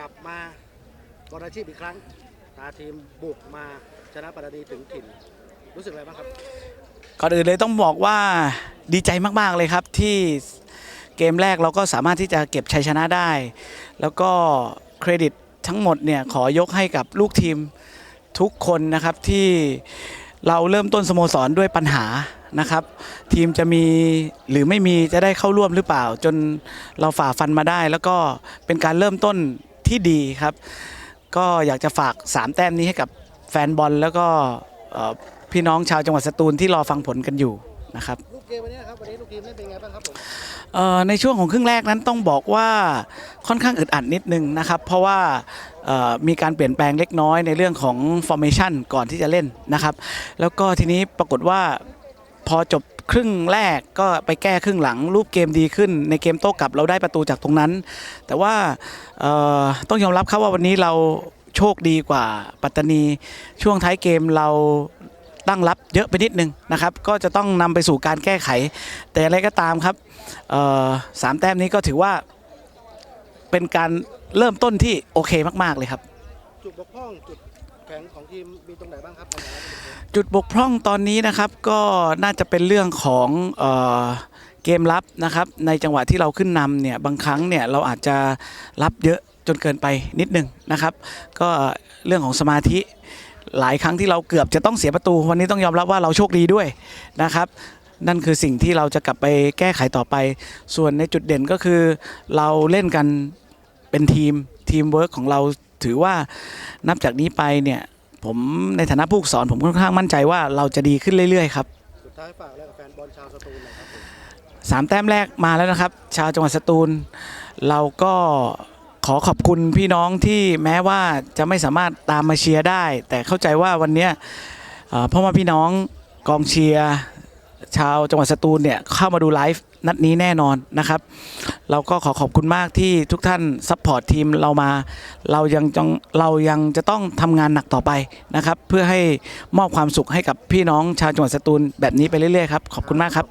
กลับมาบอลอาชีพอีกครั้งพาทีมบุกมาชนะปัตตานีถึงถิ่น รู้สึกอะไรบ้างครับ ก่อนอื่นเลยต้องบอกว่าดีใจมากๆเลยครับที่เกมแรกเราก็สามารถที่จะเก็บชัยชนะได้ แล้วก็เครดิตทั้งหมดเนี่ยขอยกให้กับลูกทีมทุกคนนะครับที่เราเริ่มต้นสโมสรด้วยปัญหานะครับ ทีมจะมีหรือไม่มีจะได้เข้าร่วมหรือเปล่า จนเราฝ่าฟันมาได้ แล้วก็เป็นการเริ่มต้น ที่ดีครับ ก็อยากจะฝาก 3 แต้มนี้ให้กับแฟนบอลแล้วก็เอ่อพี่น้องชาวจังหวัดสตูลที่รอฟังผลกันอยู่นะครับลูกเกมวันนี้นะครับวันนี้ลูกทีมเล่นเป็นไงบ้างครับผมเอ่อในช่วงของครึ่งแรกนั้นต้องบอกว่าค่อนข้างอึดอัดนิดนึงนะครับ เพราะว่าเอ่อมีการเปลี่ยนแปลงเล็กน้อยในเรื่องของ formation ก่อนที่จะเล่นนะครับ แล้วก็ทีนี้ปรากฏว่าพอจบ ครึ่งแรกก็ไปแก้ครึ่งหลัง รูปเกมดีขึ้น ในเกมโต้กลับเราได้ประตูจากตรงนั้น แต่ว่าต้องยอมรับครับว่าวันนี้เราโชคดีกว่าปัตตานี ช่วงท้ายเกมเราตั้งรับเยอะไปนิดนึงนะครับ ก็จะต้องนำไปสู่การแก้ไข แต่อะไรก็ตามครับสามแต้มนี้ก็ถือว่าเป็นการเริ่มต้นที่โอเคมาก ๆ เลยครับ จุดบกพร่องจุด แข็งของทีมมีตรงไหนบ้างครับจุดบกพร่องตอนนี้นะครับก็น่าจะเป็นเรื่องของเออเกมรับนะครับ ในจังหวะที่เราขึ้นนำเนี่ยบางครั้งเนี่ยเราอาจจะรับเยอะจนเกินไปนิดนึงนะครับ ก็เรื่องของสมาธิหลายครั้งที่เราเกือบจะต้องเสียประตูวันนี้ต้องยอมรับว่าเราโชคดีด้วยนะครับ นั่นคือสิ่งที่เราจะกลับไปแก้ไขต่อไป ส่วนในจุดเด่นก็คือ เราเล่นกันเป็นทีมทีมเวิร์กของเรา ถือว่านับจากนี้ไปเนี่ยผมในฐานะผู้สอนผมค่อนข้างมั่นใจว่าเราจะดีขึ้นเรื่อยๆครับสุดท้ายฝากอะไรกับแฟนบอลชาวสตูลน่อยครับผมสามแต้มแรกมาแล้วนะครับ ชาวจังหวัดสตูล เราก็ขอขอบคุณพี่น้องที่แม้ว่าจะไม่สามารถตามมาเชียร์ได้ แต่เข้าใจว่าวันนี้พ่อแมาพี่น้องกองเชียร์ชาวจังหวัดสตูลเนี่ยเข้ามาดูไลฟ์นัดนี้แน่นอนนะครับ เราก็ขอขอบคุณมากที่ทุกท่านซัพพอร์ตทีมเรามา เรายังจงเรายังจะต้องทำงานหนักต่อไปนะครับ เพื่อให้มอบความสุขให้กับพี่น้องชาวจังหวัดสตูลแบบนี้ไปเรื่อยๆครับ ขอบคุณมากครับ